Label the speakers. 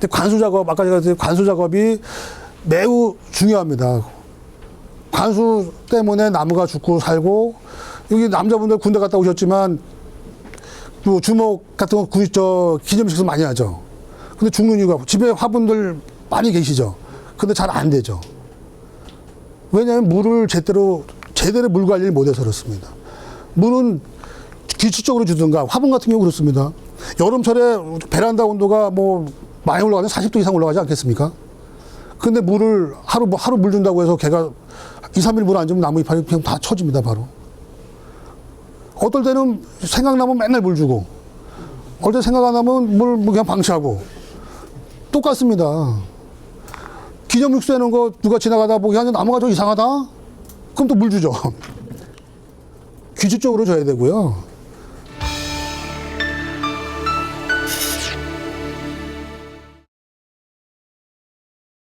Speaker 1: 근데 관수 작업 아까 제가 관수 작업이 매우 중요합니다. 관수 때문에 나무가 죽고 살고 여기 남자분들 군대 갔다 오셨지만 또 주먹 같은 거 구, 저 기념식에서 많이 하죠. 근데 죽는 이유가 집에 화분들 많이 계시죠. 근데 잘 안 되죠. 왜냐하면 물을 제대로 제대로 물 관리를 못해서 그렇습니다. 물은 규칙적으로 주든가 화분 같은 경우 그렇습니다. 여름철에 베란다 온도가 뭐 많이 올라가면 40도 이상 올라가지 않겠습니까? 근데 물을 하루 뭐 하루 물 준다고 해서 걔가 2, 3일 물 안 주면 나무 이파리 그냥 다 처집니다 바로. 어떨 때는 생각나면 맨날 물 주고 어떨 때 생각 안 나면 물 그냥 방치하고 똑같습니다. 기념 육수 해놓은 거 누가 지나가다 보기 하는 나무가 좀 이상하다? 그럼 또 물 주죠. 규칙적으로 줘야 되고요.